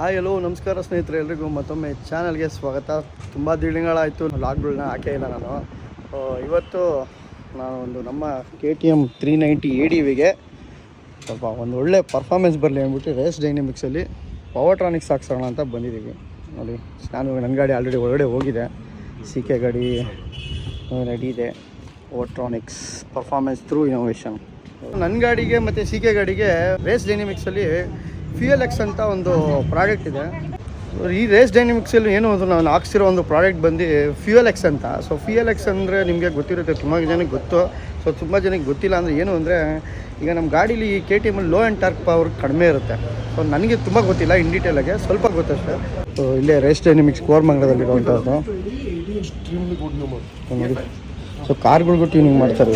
Hi, hello, ನಮಸ್ಕಾರ ಸ್ನೇಹಿತರೆ, ಎಲ್ರಿಗೂ ಮತ್ತೊಮ್ಮೆ ಚಾನಲ್ಗೆ ಸ್ವಾಗತ. ತುಂಬ ದಿನಗಳಾಯಿತು ಲಾಗ್ಗಳನ್ನ ಹಾಕೇ ಇಲ್ಲ ನಾನು. ಇವತ್ತು ನಾನು ಒಂದು ನಮ್ಮ K T M three ninety A D ವಿಗೆ ಸ್ವಲ್ಪ ಒಂದು ಒಳ್ಳೆ ಪರ್ಫಾರ್ಮೆನ್ಸ್ ಬರಲಿ ಅಂದ್ಬಿಟ್ಟು ರೇಸ್ ಡೈನಮಿಕ್ಸಲ್ಲಿ ಪವರ್ಟ್ರಾನಿಕ್ಸ್ ಹಾಕ್ಸೋಣ ಅಂತ ಬಂದಿದ್ದೀವಿ. ನೋಡಿ, ನಾನು ನನ್ನ ಗಾಡಿ ಆಲ್ರೆಡಿ ಒಳಗಡೆ ಹೋಗಿದೆ. ಸಿ ಕೆ ಗಾಡಿ ರೆಡಿ ಇದೆ. ಪವರ್ಟ್ರಾನಿಕ್ಸ್ ಪರ್ಫಾರ್ಮೆನ್ಸ್ ಥ್ರೂ ಇನೋವೇಷನ್ ನನ್ನ ಗಾಡಿಗೆ ಮತ್ತು ಸಿ ಕೆ ಗಾಡಿಗೆ ರೇಸ್ ಡೈನಮಿಕ್ಸಲ್ಲಿ ಫ್ಯೂಯಲ್ ಎಕ್ಸ್ ಅಂತ ಒಂದು ಪ್ರಾಡಕ್ಟ್ ಇದೆ. ಈ ರೇಸ್ ಡೈನಮಿಕ್ಸಲ್ಲಿ ಏನು ಅದು ನಾನು ಹಾಕ್ಸಿರೋ ಒಂದು ಪ್ರಾಡಕ್ಟ್ ಬಂದು ಫ್ಯೂಯಲ್ ಎಕ್ಸ್ ಅಂತ. ಸೊ ಫ್ಯೂಯಲ್ ಎಕ್ಸ್ ಅಂದರೆ ನಿಮಗೆ ಗೊತ್ತಿರುತ್ತೆ, ತುಂಬ ಜನಕ್ಕೆ ಗೊತ್ತು. ಸೊ ತುಂಬ ಜನಕ್ಕೆ ಗೊತ್ತಿಲ್ಲ ಅಂದರೆ ಏನು ಅಂದರೆ, ಈಗ ನಮ್ಮ ಗಾಡೀಲಿ ಕೆ ಟಿ ಎಮಲ್ಲಿ ಲೋ ಆ್ಯಂಡ್ ಟಾರ್ಕ್ ಪವರ್ ಕಡಿಮೆ ಇರುತ್ತೆ. ಸೊ ನನಗೆ ತುಂಬ ಗೊತ್ತಿಲ್ಲ ಇನ್ ಡೀಟೇಲಾಗೆ ಸ್ವಲ್ಪ ಗೊತ್ತಷ್ಟೇ ಸೊ ಇಲ್ಲೇ ರೇಸ್ ಡೈನಮಿಕ್ಸ್ ಕೋರ್ಮಂಗಲದಲ್ಲಿರುವಂಥದ್ದು ಸೊ ಕಾರ್ಗಳಿಗೂ ಟ್ಯೂನಿಂಗ್ ಮಾಡ್ತಾರೆ.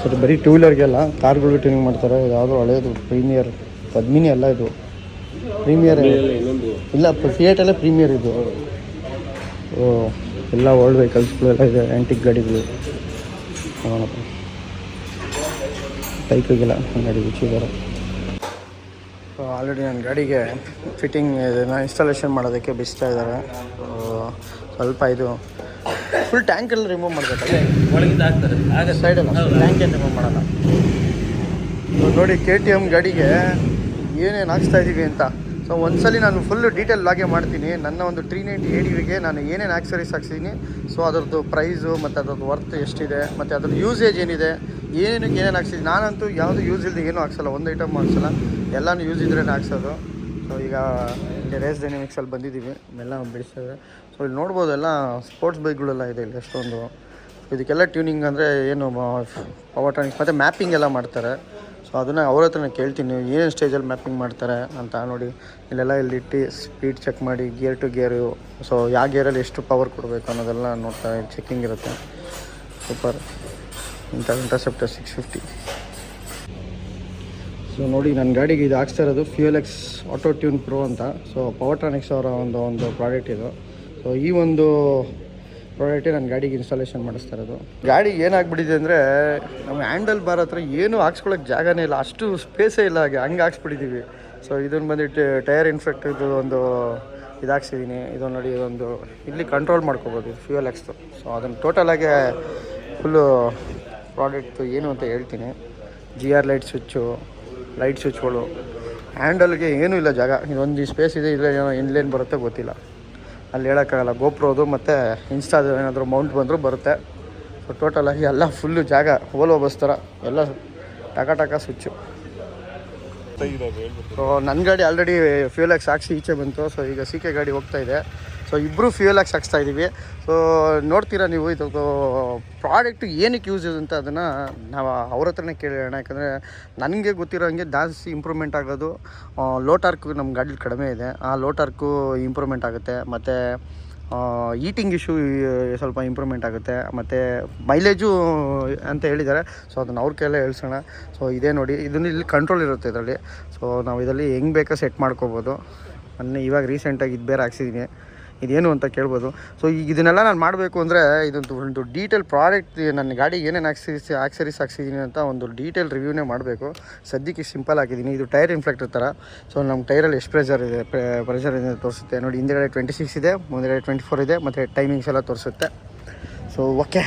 ಸೊ ಬರೀ ಟೂ ವೀಲರ್ಗೆಲ್ಲ ಕಾರ್ಗಳಿಗೂ ಟ್ಯೂನಿಂಗ್ ಮಾಡ್ತಾರೆ. ಯಾವುದೋ ಹಳೇದು ಪ್ರೀಮಿಯರ್ ಪದ್ಮಿನಿ ಅಲ್ಲ ಇದು. ಪ್ರೀಮಿಯರ್ ಇಲ್ಲ ಫಿಯೇಟಲ್ಲೇ ಪ್ರೀಮಿಯರ್ ಇದು. ಓ ಎಲ್ಲ ಓಲ್ಡ್ ವೆಹಿಕಲ್ಸ್ಗಳು ಎಲ್ಲ ಇದೆ ಆ್ಯಂಟಿಕ್ ಗಾಡಿಗಳು. ನೋಡೋಣಪ್ಪ ಬೈಕಿಗೆಲ್ಲ ಗಾಡಿ ಬಿಚ್ಚಿದ್ದಾರೆ ಆಲ್ರೆಡಿ ನನ್ನ ಗಾಡಿಗೆ ಫಿಟ್ಟಿಂಗ್ ಇದನ್ನು ಇನ್ಸ್ಟಾಲೇಷನ್ ಮಾಡೋದಕ್ಕೆ ಬಿಸ್ತಾ ಇದ್ದಾರೆ. ಸ್ವಲ್ಪ ಇದು ಫುಲ್ ಟ್ಯಾಂಕೆಲ್ಲ ರಿಮೂವ್ ಮಾಡಬೇಕಲ್ಲ ಒಳಗಿಂದ ಸೈಡಲ್ಲ ಟ್ಯಾಂಕ್ ಏನು ರಿಮೂವ್ ಮಾಡೋಣ ನೋಡಿ ಕೆ ಟಿ ಎಂ ಗಾಡಿಗೆ ಏನೇನು ಹಾಕ್ಸ್ತಾ ಇದ್ದೀವಿ ಅಂತ. ಸೊ ಒಂದ್ಸಲಿ ನಾನು ಫುಲ್ ಡೀಟೇಲ್ ಲಾಗೆ ಮಾಡ್ತೀನಿ. ನನ್ನ ಒಂದು ತ್ರೀ ನೈಂಟಿ ಏಡಿ ಡಿವಿಗೆ ನಾನು ಏನೇನು ಆಕ್ಸರೀಸ್ ಹಾಕ್ಸಿದ್ದೀನಿ ಸೊ ಅದರದ್ದು ಪ್ರೈಸು ಮತ್ತು ಅದರದ್ದು ವರ್ತ್ ಎಷ್ಟಿದೆ, ಮತ್ತು ಅದ್ರದ್ದು ಯೂಸೇಜ್ ಏನಿದೆ, ಏನಕ್ಕೆ ಏನೇನು ಹಾಕ್ಸಿದ್ದೀನಿ ನಾನಂತೂ ಯಾವುದು ಯೂಸ್ ಇಲ್ಲದೆ ಏನೂ ಹಾಕ್ಸಲ್ಲ, ಒಂದು ಐಟಮ್ ಹಾಕ್ಸಲ್ಲ. ಎಲ್ಲನೂ ಯೂಸ್ ಇದ್ರೇ ಹಾಕ್ಸೋದು. ಸೊ ಈಗ ರೇಸ್ ಡೈನಮಿಕ್ಸಲ್ಲಿ ಬಂದಿದ್ದೀವಿ ಎಲ್ಲ ಬಿಡಿಸಿದ್ರೆ ಸೊ ಇಲ್ಲಿ ನೋಡ್ಬೋದು ಎಲ್ಲ ಸ್ಪೋರ್ಟ್ಸ್ ಬೈಕ್ಗಳೆಲ್ಲ ಇದೆ ಇಲ್ಲಿ ಎಷ್ಟೊಂದು ಇದಕ್ಕೆಲ್ಲ ಟ್ಯೂನಿಂಗ್ ಅಂದರೆ ಏನು ಪವರ್ ಟ್ರಾನಿಕ್ಸ್ ಮತ್ತು ಮ್ಯಾಪಿಂಗ್ ಎಲ್ಲ ಮಾಡ್ತಾರೆ. ಸೊ ಅದನ್ನು ಅವ್ರ ಹತ್ರ ಕೇಳ್ತೀನಿ ಏನೇನು ಸ್ಟೇಜಲ್ಲಿ ಮ್ಯಾಪಿಂಗ್ ಮಾಡ್ತಾರೆ ಅಂತ ನೋಡಿ, ಇಲ್ಲೆಲ್ಲ ಇಲ್ಲಿಟ್ಟು ಸ್ಪೀಡ್ ಚೆಕ್ ಮಾಡಿ ಗೇರ್ ಟು ಗೇರು ಸೊ ಯಾವ ಗೇರಲ್ಲಿ ಎಷ್ಟು ಪವರ್ ಕೊಡಬೇಕು ಅನ್ನೋದೆಲ್ಲ ನೋಡ್ತಾ ಚೆಕಿಂಗ್ ಇರುತ್ತೆ. ಸೂಪರ್ ಇಂಥ ಇಂಟರ್ಸೆಪ್ಟರ್ ಸಿಕ್ಸ್ ಫಿಫ್ಟಿ ಸೊ ನೋಡಿ ನನ್ನ ಗಾಡಿಗೆ ಇದು ಹಾಕ್ಸ್ತಾ ಇರೋದು fuel X auto tune pro ಅಂತ. ಸೊ ಪವರ್ ಟ್ರಾನಿಕ್ಸ್ ಅವರ ಒಂದು ಒಂದು ಪ್ರಾಡಕ್ಟ್ ಇದು. ಸೊ ಈ ಒಂದು ಪ್ರಾಡಕ್ಟೇ ನನ್ನ ಗಾಡಿಗೆ ಇನ್ಸ್ಟಾಲೇಷನ್ ಮಾಡಿಸ್ತಾ ಇರೋದು. ಗಾಡಿ ಏನಾಗ್ಬಿಟ್ಟಿದೆ ಅಂದರೆ, ನಮ್ಮ ಹ್ಯಾಂಡಲ್ ಬಾರ್ ಹತ್ರ ಏನೂ ಹಾಕ್ಸ್ಕೊಳಕ್ಕೆ ಜಾಗನೇ ಇಲ್ಲ. ಅಷ್ಟು ಸ್ಪೇಸೇ ಇಲ್ಲ ಹಾಗೆ, ಹಂಗೆ ಹಾಕ್ಸ್ಬಿಟ್ಟಿದ್ದೀವಿ ಸೊ ಇದನ್ನು ಬಂದು ಟೈರ್ ಇನ್ಫೆಕ್ಟ್ದು ಒಂದು ಇದು ಹಾಕ್ಸಿದ್ದೀನಿ ಇದೊಂದು ನೋಡಿ ಇದೊಂದು ಇಲ್ಲಿ ಕಂಟ್ರೋಲ್ ಮಾಡ್ಕೋಬೋದು, ಇದು ಫ್ಯೂಯಲ್ ಎಕ್ಸ್ದು ಸೊ ಅದನ್ನು ಟೋಟಲಾಗೆ ಫುಲ್ಲು ಪ್ರಾಡಕ್ಟು ಏನು ಅಂತ ಹೇಳ್ತೀನಿ. G R light switch light ಸ್ವಿಚ್ಗಳು ಹ್ಯಾಂಡಲ್ಗೆ ಏನೂ ಇಲ್ಲ ಜಾಗ. ಇದೊಂದು ಸ್ಪೇಸ್ ಇದೆ ಇಲ್ಲ ಏನೋ ಇನ್ಲೇನು ಬರುತ್ತೆ ಗೊತ್ತಿಲ್ಲ. ಅಲ್ಲಿ ಹೇಳೋಕ್ಕಾಗಲ್ಲ. ಗೋಪ್ರೋದು ಮತ್ತು ಇನ್ಸ್ಟಾದ ಏನಾದರೂ ಮೌಂಟ್ ಬಂದರೂ ಬರುತ್ತೆ. ಸೊ ಟೋಟಲಾಗಿ ಎಲ್ಲ ಫುಲ್ಲು ಜಾಗ ಓಲೋ ಬಸ್ ಥರ, ಎಲ್ಲ ಟಕ ಟಕ ಸ್ವಿಚ್ಚು ಸೊ ನನ್ನ ಗಾಡಿ ಆಲ್ರೆಡಿ ಫ್ಯೂಲ್ ಹಾಕ್ಸಿ ಈಚೆ ಬಂತು. ಸೊ ಈಗ ಸಿ ಕೆ ಗಾಡಿ ಹೋಗ್ತಾ ಇದೆ. ಸೊ ಇಬ್ಬರು ಫ್ಯೂಯಲ್ ಆಗಿ ಇದ್ದೀವಿ ಸೊ ನೋಡ್ತೀರಾ ನೀವು ಇದು ಪ್ರಾಡಕ್ಟ್ ಏನಕ್ಕೆ ಯೂಸ್ ಇದೆ ಅಂತ ಅದನ್ನು ನಾವು ಅವ್ರ ಹತ್ರನೇ ಕೇಳೋಣ. ಯಾಕಂದರೆ ನನಗೆ ಗೊತ್ತಿರೋ ಹಂಗೆ ಜಾಸ್ತಿ ಇಂಪ್ರೂವ್ಮೆಂಟ್ ಆಗೋದು ಲೋಟಾರ್ಕು ನಮ್ಮ ಗಾಡಿಲಿ ಕಡಿಮೆ ಇದೆ. ಆ ಲೋಟಾರ್ಕು ಇಂಪ್ರೂವ್ಮೆಂಟ್ ಆಗುತ್ತೆ. ಮತ್ತು ಈಟಿಂಗ್ ಇಶ್ಯೂ ಸ್ವಲ್ಪ ಇಂಪ್ರೂವ್ಮೆಂಟ್ ಆಗುತ್ತೆ. ಮತ್ತು ಮೈಲೇಜು ಅಂತ ಹೇಳಿದ್ದಾರೆ ಸೊ ಅದನ್ನು ಅವ್ರ ಕೈಯಲ್ಲೇ ಹೇಳ್ಸೋಣ. ಸೊ ಇದೇ ನೋಡಿ. ಇದನ್ನು ಇಲ್ಲಿ ಕಂಟ್ರೋಲ್ ಇರುತ್ತೆ ಇದರಲ್ಲಿ. ಸೊ ನಾವು ಇದರಲ್ಲಿ ಹೆಂಗೆ ಬೇಕೋ ಸೆಟ್ ಮಾಡ್ಕೋಬೋದು. ಮೊನ್ನೆ ಇವಾಗ ರೀಸೆಂಟಾಗಿ ಇದು ಬೇರೆ ಹಾಕ್ಸಿದ್ದೀನಿ ಇದೇನು ಅಂತ ಕೇಳ್ಬೋದು. ಸೊ ಈಗ ಇದನ್ನೆಲ್ಲ ನಾನು ಮಾಡಬೇಕು ಅಂದರೆ ಇದೊಂದು ಒಂದು ಡೀಟೇಲ್ ಪ್ರಾಡಕ್ಟ್ ನನ್ನ ಗಾಡಿಗೆ ಏನೇನು ಆಕ್ಸರೀಸ್ ಆಕ್ಸರೀಸ್ ಹಾಕ್ಸಿದ್ದೀನಿ ಅಂತ ಒಂದು ಡೀಟೇಲ್ ರಿವ್ಯೂನೇ ಮಾಡಬೇಕು. ಸದ್ಯಕ್ಕೆ ಸಿಂಪಲ್ ಹಾಕಿದ್ದೀನಿ ಇದು ಟೈರ್ ಇನ್ಫ್ಲೆಕ್ಟರ್ ಥರ ಸೊ ನಮ್ಮ ಟೈರಲ್ಲಿ ಎಷ್ಟು ಪ್ರೆಷರ್ ಇದೆ ಪ್ರೆಷರ್ ಇದೆ ತೋರಿಸುತ್ತೆ? ನೋಡಿ, ಹಿಂದೆಗಡೆ ಟ್ವೆಂಟಿ ಸಿಕ್ಸ್ ಇದೆ, ಮುಂದೆಗಡೆ ಟ್ವೆಂಟಿ ಫೋರ್ ಇದೆ, ಮತ್ತು ಟೈಮಿಂಗ್ಸ್ ಎಲ್ಲ ತೋರಿಸುತ್ತೆ. ಸೊ ಓಕೆ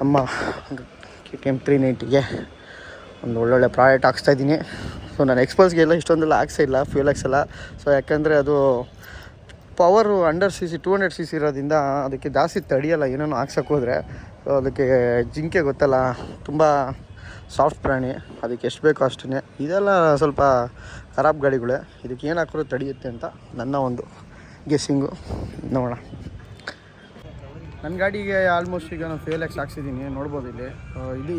ನಮ್ಮ ಕೆ ಟಿ ಎಂ ತ್ರೀ ನೈಂಟಿಗೆ ಒಂದು ಒಳ್ಳೊಳ್ಳೆ ಪ್ರಾಡಕ್ಟ್ ಹಾಕ್ಸ್ತಾ ಇದ್ದೀನಿ. ಸೊ ನಾನು ಎಕ್ಸ್ಪಲ್ಸ್ಗೆಲ್ಲ ಇಷ್ಟೊಂದೆಲ್ಲ ಹಾಕ್ಸೇ ಇಲ್ಲ ಫ್ಯೂಲ್ ಎಲ್ಲ ಸೊ ಯಾಕಂದರೆ ಅದು power under C C two hundred C C ಇರೋದ್ರಿಂದ ಅದಕ್ಕೆ ಜಾಸ್ತಿ ತಡಿಯಲ್ಲ, ಏನೇನು ಹಾಕ್ಸೋಕ್ಕೋದ್ರೆ ಹೋದರೆ. ಅದಕ್ಕೆ ಜಿಂಕೆ ಗೊತ್ತಲ್ಲ, ತುಂಬ ಸಾಫ್ಟ್ ಪ್ರಾಣಿ. ಅದಕ್ಕೆ ಎಷ್ಟು ಬೇಕೋ ಅಷ್ಟೇ ಇದೆಲ್ಲ ಸ್ವಲ್ಪ ಖರಾಬ್ ಗಾಡಿಗಳೇ. ಇದಕ್ಕೆ ಏನು ಹಾಕಿದ್ರು ತಡೆಯುತ್ತೆ ಅಂತ ನನ್ನ ಒಂದು ಗೆಸ್ಸಿಂಗು ನೋಡೋಣ. ನನ್ನ ಗಾಡಿಗೆ ಆಲ್ಮೋಸ್ಟ್ ಈಗ ನಾನು ಫೇಲ್ ಎಕ್ಸ್ ಹಾಕ್ಸಿದ್ದೀನಿ ನೋಡ್ಬೋದು ಇಲ್ಲಿ. ಇದು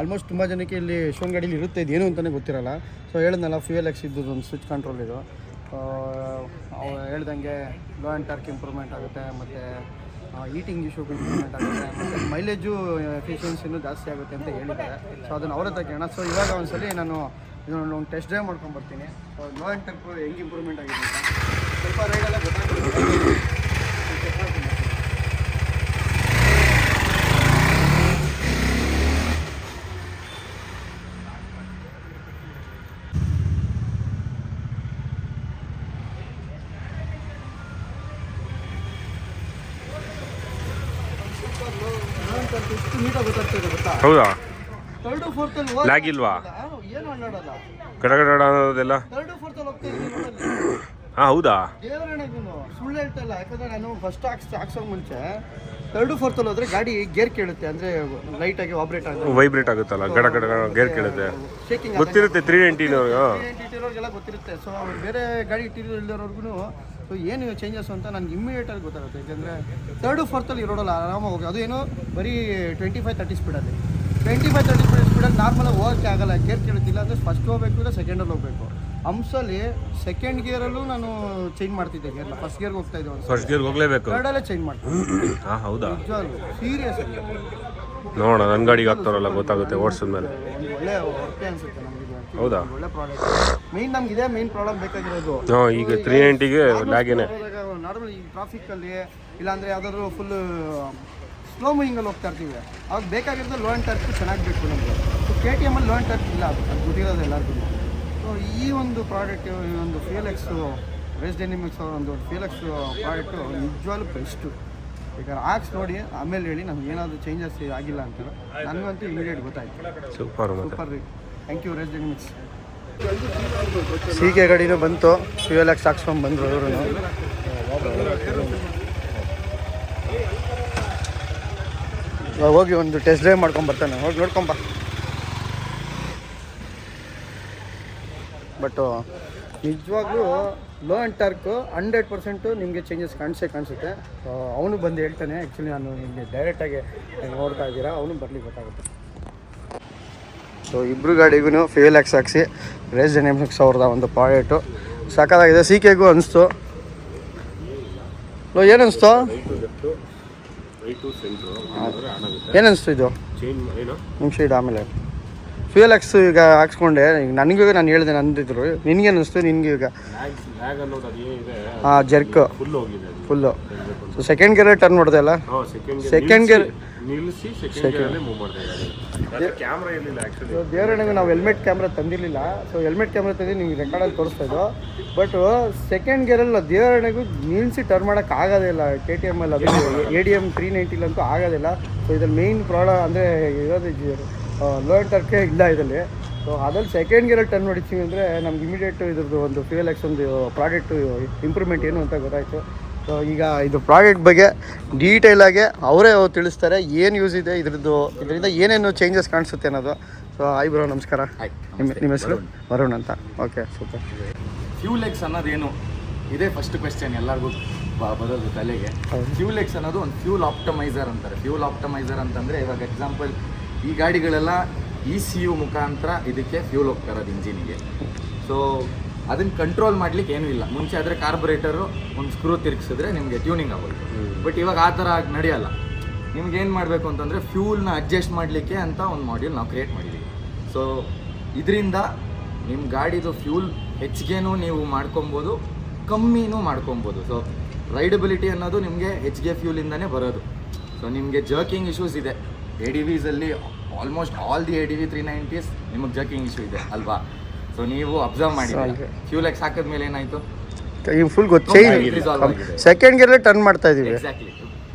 ಆಲ್ಮೋಸ್ಟ್ ತುಂಬ ಜನಕ್ಕೆ ಇಲ್ಲಿ ಶೋನ್ ಗಾಡೀಲಿ ಇರುತ್ತೆ ಇದು ಏನು ಅಂತಲೇ ಗೊತ್ತಿರಲ್ಲ. ಸೊ ಹೇಳಿದ್ನಲ್ಲ ಫ್ಯೂಯಲ್ ಎಕ್ಸ್ ಇದ್ದು ಒಂದು ಸ್ವಿಚ್ ಕಂಟ್ರೋಲ್ ಇದು. ಹೇಳ್ದಂಗೆ ಲೋ ಆ್ಯಂಡ್ ಟಾರ್ಕ್ ಇಂಪ್ರೂವ್ಮೆಂಟ್ ಆಗುತ್ತೆ, ಮತ್ತು ಈಟಿಂಗ್ ಇಶ್ಯೂ ಇಂಪ್ರೂವ್ಮೆಂಟ್ ಆಗುತ್ತೆ, ಮತ್ತು ಮೈಲೇಜು ಎಫಿಷಿಯನ್ಸಿನೂ ಜಾಸ್ತಿ ಆಗುತ್ತೆ ಅಂತ ಹೇಳಿದ್ದಾರೆ. ಸೊ ಅದನ್ನು ಅವರೇ ಕೇಳೋಣ. ಸೊ ಇವಾಗ ಒಂದ್ಸಲಿ ನಾನು ಇದನ್ನು ಒಂದು ಟೆಸ್ಟ್ ಡ್ರೈವ್ ಮಾಡ್ಕೊಂಡು ಬರ್ತೀನಿ. ಸೊ ಲೋ ಆ್ಯಂಡ್ ಟಾರ್ಕ್ ಹೆಂಗೆ ಇಂಪ್ರೂವ್ಮೆಂಟ್ ಆಗಿದೆ ಸ್ವಲ್ಪ ರೈಡೆಲ್ಲ ಗೊತ್ತಾಗ್ತದೆ ಚೆಕ್ ಮಾಡ್ತೀನಿ ನೀಟಾಗಿ ಹೌದಾ? ತರ್ಡು ಫೋರ್ತಲ್ಲಿ Lag ಇಲ್ವಾ? ಏನು ಗಡಗಡ ಅನ್ನೋದೆಲ್ಲ? ತರ್ಡು ಹೋಗ್ತಾ ಇದ್ದೀನಿ ಹಾಂ ಹೌದಾ? ದೇವರಣೆಗೂ ಸುಳ್ಳು ಹೇಳ್ತಾ ಇಲ್ಲ ಯಾಕಂದ್ರೆ ನಾನು ಫಸ್ಟ್ ಹಾಕ್ಸ್ ಹಾಕ್ಸೋ ಮುಂಚೆ ತರ್ಡು ಫೋರ್ತಲ್ಲಿ ಹೋದ್ರೆ ಗಾಡಿ ಗೇರ್ ಕೇಳುತ್ತೆ ಅಂದ್ರೆ ಲೈಟಾಗಿ ಆಪರೇಟ್ ಆಗುತ್ತೆ. ವೈಬ್ರೇಟ್ ಆಗುತ್ತಲ್ಲ ಗಡ ಗಡ ಗಡ ಗೇರ್ ಕೇಳುತ್ತೆ. ಶೇಕಿಂಗ್ ಗೊತ್ತಿರುತ್ತೆ ತ್ರೀ ನೈಂಟಿ ಇಟ್ಟಿರೋರಿಗೆಲ್ಲ ಗೊತ್ತಿರುತ್ತೆ. ಸೊ ಬೇರೆ ಗಾಡಿ ಇಟ್ಟಿರೋ ಸೊ ಏನು ಚೇಂಜಸ್ ಅಂತ ನನಗೆ ಇಮಿಡಿಯೇಟಾಗಿ ಗೊತ್ತಾಗುತ್ತೆ. ಯಾಕಂದರೆ ತರ್ಡು ಫೋರ್ತಲ್ಲಿ ಇರೋಡಲ್ಲ ಆರಾಮಾಗಿ ಹೋಗಿ ಅದು ಏನು ಬರೀ ಟ್ವೆಂಟಿ ಫೈವ್ ತರ್ಟಿ ಸ್ಪೀಡಲ್ಲಿ ಟ್ವೆಂಟಿ ಫೈವ್ ತರ್ಟಿ ಮಿನಿಟ್ಸ್ ಸ್ಪೀಡಲ್ಲಿ ನಾರ್ಮಲಾಗಿ ಹೋಗೋಕ್ಕೆ ಆಗಲ್ಲ. ಗೇರ್ ಕೇಳ್ತಿಲ್ಲ ಅಂದರೆ ಫಸ್ಟ್ ಹೋಗಬೇಕು ಇಲ್ಲ ಸೆಕೆಂಡಲ್ಲಿ ಹೋಗಬೇಕು. ಹಂಸಲ್ಲಿ ಸೆಕೆಂಡ್ ಗಿಯರಲ್ಲೂ ನಾನು ಚೇಂಜ್ ಮಾಡ್ತಿದ್ದೆ ಗೇರ್ನ ಫಸ್ಟ್ ಗಿಯರ್ಗೆ ಹೋಗ್ತಾ ಇದ್ದೆ ಒಂದು ಫಸ್ಟ್ ಗಿಯರ್ ಹೋಗಲೇಬೇಕು. ಥರ್ಡಲ್ಲೇ ಚೇಂಜ್ ಮಾಡ್ತೀನಿ ಹಾಂ ಹೌದಾ? ನಿಜವಾಗ್ಲು. ಸೀರಿಯಸ್ ಆಗಿ. ನೋಡೋಣ ನನ್ನ ಗಾಡಿಗೆ ಹಾಕ್ತಾರಲ್ಲ ಗೊತ್ತಾಗುತ್ತೆ ಓಡಿಸಿದ ಮೇಲೆ. ಒಳ್ಳೆ ಅನ್ಸುತ್ತೆ ನಮಗೆ ಹೌದಾ? ಒಳ್ಳೆ ಪ್ರಾಡಕ್ಟ್ ಮೇನ್ ನಮ್ಗೆ ಇದೇ ಮೇನ್ ಪ್ರಾಬ್ಲಮ್ ಬೇಕಾಗಿರೋದು. ಹಾಂ ಈಗ ತ್ರೀ ಎಂಟಿಗೆ ಲ್ಯಾಗಿನೇ ನಾರ್ಮಲ್ ಈ ಟ್ರಾಫಿಕಲ್ಲಿ ಇಲ್ಲಾಂದ್ರೆ ಯಾವ್ದಾದ್ರು ಫುಲ್ ಸ್ಲೋ ಮೂವಿಂಗಲ್ಲಿ ಹೋಗ್ತಾ ಇರ್ತೀವಿ. ಅವಾಗ ಬೇಕಾಗಿರೋದು ಲೋ ಆ್ಯಂಡ್ ಟರ್ಕ್ ಚೆನ್ನಾಗಿ ಬೇಕು ನಮಗೆ. ಸೊ ಕೆ ಟಿ ಎಮ್ಮಲ್ಲಿ ಲೋ ಆ್ಯಂಡ್ ಟರ್ಕ್ ಇಲ್ಲ ಅದು ಅದು ಗೊತ್ತಿರೋದು ಎಲ್ಲರಿಗೂ ಸೊ ಈ ಒಂದು ಪ್ರಾಡಕ್ಟ್ ಈ ಒಂದು ಫಿಯಲ್ ಎಕ್ಸು ರೇಸ್ ಡೈನಿಮಿಕ್ಸ್ ಅವರ ಒಂದು ಫಿಯಲ್ ಎಕ್ಸ್ ಪ್ರಾಡಕ್ಟು ನಿಜವಾಗ್ಲೂ ಬೆಸ್ಟು ಈಗ ಆಕ್ಸ್ ನೋಡಿ ಆಮೇಲೆ ಹೇಳಿ ನಮ್ಗೆ ಏನಾದರೂ ಚೇಂಜಸ್ ಆಗಿಲ್ಲ ಅಂತ ನನಗಂತೂ ಇಮಿಡಿಯೇಟ್ ಗೊತ್ತಾಯ್ತು. ಸೂಪರ್ ಸೂಪರ್ ರೀ. Thank you Race Mix C K ಗಾಡಿನೂ ಬಂತು. ಫ್ಯೂಯಲ್ ಎಕ್ಸ್ ಹಾಕ್ಸ್ಕೊಂಡು ಬಂದರು ಅವರು ಹೋಗಿ ಒಂದು ಟೆಸ್ಟ್ ಡ್ರೈವ್ ಮಾಡ್ಕೊಂಡು ಬರ್ತಾನೆ. ಹೋಗಿ ನೋಡ್ಕೊಂಬ ಬಟ್ಟು ನಿಜವಾಗ್ಲೂ low and torque hundred percent ನಿಮಗೆ ಚೇಂಜಸ್ ಕಾಣಿಸೇ ಕಾಣಿಸುತ್ತೆ. ಅವನು ಬಂದು ಹೇಳ್ತಾನೆ. ಆ್ಯಕ್ಚುಲಿ ನಾನು ನಿಮಗೆ ಡೈರೆಕ್ಟಾಗಿ ನೋಡ್ತಾ ಇದ್ದೀರಾ. ಅವನು ಬರಲಿ ಗೊತ್ತಾಗುತ್ತೆ. ಸೊ ಇಬ್ಬರು ಗಾಡಿಗೂ ಫೇಲ್ ಎಕ್ಸ್ ಹಾಕ್ಸಿ ರೇಸ್ ಡೈನಾಮಿಕ್ಸ್ ಸಾವಿರದ ಒಂದು ಪಾಯಿಂಟು ಸಾಕಾಗಿದೆ. ಸಿ ಕೆಗೂ ಅನಿಸ್ತು. ಏನು ಅನಿಸ್ತು ಏನು ಅನಿಸ್ತು ಇದು? ನಿಮಿಷ ಇದು ಆಮೇಲೆ. ಫ್ಯೂಯಲ್ ಎಕ್ಸ್ ಈಗ ಹಾಕ್ಸ್ಕೊಂಡೆ. ಈಗ ನನಗೂ ನಾನು ಹೇಳಿದೆ ನಂದಿದ್ರು. ನಿನಗೆ ಅನಿಸ್ತು ನಿನಗೆ ಈಗ ಹಾಂ jerk full so second gear turn ಮಾಡಿದೆ ಅಲ್ಲ? ಸೆಕೆಂಡ್ ಗೇರ್ ನಿಲ್ಲಿಸಿ ಸೆಕೆಂಡ್ ಗೇರಲ್ಲೇ ಮೂವ್ ಮಾಡ್ತಾ ಇದ್ದಾರೆ. ಕ್ಯಾಮ್ರಾ ಇರಲಿಲ್ಲ ಆ್ಯಕ್ಚುಲಿ ಸೊ ದೇವರಣೆಗೂ ನಾವು ಹೆಲ್ಮೆಟ್ ಕ್ಯಾಮ್ರಾ ತಂದಿರಲಿಲ್ಲ. ಸೊ ಹೆಲ್ಮೆಟ್ ಕ್ಯಾಮ್ರಾ ತಂದು ನಿಮ್ಗೆ ರೆಕಾರ್ಡಲ್ಲಿ ತೋರಿಸ್ತಾ ಇದ್ದೋ. ಬಟ್ ಸೆಕೆಂಡ್ ಗೇರಲ್ಲಿ ದೇವರಣೆಗೂ ನಿಲ್ಲಿಸಿ ಟರ್ನ್ ಮಾಡೋಕೆ ಆಗೋದಿಲ್ಲ ಕೆ ಟಿ ಎಂ ಅಲ್ಲಿ ಅದು ಎ ಡಿ ಎಂ ತ್ರೀ ನೈಂಟಿಲಂತೂ ಆಗೋದಿಲ್ಲ ಸೊ ಇದ್ರಲ್ಲಿ ಮೇಯ್ನ್ ಪ್ರಾಬ್ಲಮ್ ಅಂದರೆ ಇರೋದು ಲೋ ಆ್ಯಂಡ್ ಟರ್ಕೆ ಇಲ್ಲ ಇದರಲ್ಲಿ. ಸೊ ಅದ್ರಲ್ಲಿ ಸೆಕೆಂಡ್ ಗೇರಲ್ಲಿ ಟರ್ನ್ ಹೊಡಿತೀವಿ ಅಂದರೆ ನಮ್ಗೆ ಇಮಿಡಿಯೇಟ್ ಇದ್ರದ್ದು ಒಂದು ಫ್ಯೂಯಲ್ ಎಕ್ಸ್ ಒಂದು ಪ್ರಾಡಕ್ಟ್ ಇಂಪ್ರೂವ್ಮೆಂಟ್ ಏನು ಅಂತ ಗೊತ್ತಾಯಿತು. ಸೊ ಈಗ ಇದು ಪ್ರಾಡಕ್ಟ್ ಬಗ್ಗೆ ಡೀಟೇಲಾಗಿ ಅವರೇ ತಿಳಿಸ್ತಾರೆ ಏನು ಯೂಸ್ ಇದೆ ಇದ್ರದ್ದು ಇದರಿಂದ ಏನೇನು ಚೇಂಜಸ್ ಕಾಣಿಸುತ್ತೆ ಅನ್ನೋದು. ಸೊ ಹಾಯ್ ಬ್ರೋ ನಮಸ್ಕಾರ. ಹಾಯ್ ನಿಮ್ಮ ನಿಮ್ಮ ಹೆಸರು? ವರುಣ್. ಅಂತ. ಓಕೆ ಸೂಪರ್ ಫ್ಯೂಲ್ ಎಕ್ಸ್ ಅನ್ನೋದೇನು ಇದೇ ಫಸ್ಟ್ ಕ್ವೆಶ್ಚನ್ ಎಲ್ಲರಿಗೂ ಬರೋದು ತಲೆಗೆ. ಫ್ಯೂಲ್ ಎಕ್ಸ್ ಅನ್ನೋದು ಒಂದು ಫ್ಯೂಲ್ ಆಪ್ಟಮೈಸರ್ ಅಂತಾರೆ. ಫ್ಯೂಲ್ ಆಪ್ಟಮೈಸರ್ ಅಂತಂದರೆ ಇವಾಗ ಎಕ್ಸಾಂಪಲ್ ಈ ಗಾಡಿಗಳೆಲ್ಲ ಇ ಸಿ ಯು ಮುಖಾಂತರ ಇದಕ್ಕೆ ಫ್ಯೂಲ್ ಹೋಗ್ತಾರೆ ಅದು ಇಂಜಿನಿಗೆ ಸೊ ಅದನ್ನು ಕಂಟ್ರೋಲ್ ಮಾಡ್ಲಿಕ್ಕೆ ಏನೂ ಇಲ್ಲ. ಮುಂಚೆ ಆದರೆ ಕಾರ್ಬೊರೇಟರು ಒಂದು ಸ್ಕ್ರೂ ತಿರುಗಿಸಿದ್ರೆ ನಿಮಗೆ ಟ್ಯೂನಿಂಗ್ ಆಗೋದು ಬಟ್ ಇವಾಗ ಆ ಥರ ನಡೆಯಲ್ಲ. ನಿಮ್ಗೆ ಏನು ಮಾಡಬೇಕು ಅಂತಂದರೆ ಫ್ಯೂಲ್ನ ಅಡ್ಜಸ್ಟ್ ಮಾಡಲಿಕ್ಕೆ ಅಂತ ಒಂದು ಮಾಡ್ಯೂಲ್ ನಾವು ಕ್ರಿಯೇಟ್ ಮಾಡಿದ್ದೀವಿ ಸೊ ಇದರಿಂದ ನಿಮ್ಮ ಗಾಡಿದು ಫ್ಯೂಲ್ ಹೆಚ್ಚಿಗೆನೂ ನೀವು ಮಾಡ್ಕೊಬೋದು ಕಮ್ಮಿನೂ ಮಾಡ್ಕೊಬೋದು. ಸೊ ರೈಡಬಿಲಿಟಿ ಅನ್ನೋದು ನಿಮಗೆ ಹೆಚ್ಚಿಗೆ ಫ್ಯೂಲಿಂದನೇ ಬರೋದು. ಸೊ ನಿಮಗೆ ಜರ್ಕಿಂಗ್ ಇಶ್ಯೂಸ್ ಇದೆ. A D ವಿಸಲ್ಲಿ almost all the A D V three nineties ನಿಮಗೆ ಜರ್ಕಿಂಗ್ ಇಶ್ಯೂ ಇದೆ ಅಲ್ವಾ? ಸೊ ನೀವು ಅಬ್ಸರ್ವ್ ಮಾಡಿ ಫ್ಯೂಲ್ ಎಕ್ಸ್ ಹಾಕಿದ್ಮೇಲೆ ಏನಾಯ್ತು? ಈಗ ಫುಲ್ ಗೊತ್ತು ಸೆಕೆಂಡ್ ಗೇರ್ಲೆ ಟರ್ನ್ ಮಾಡ್ತಾ ಇದೀವಿ.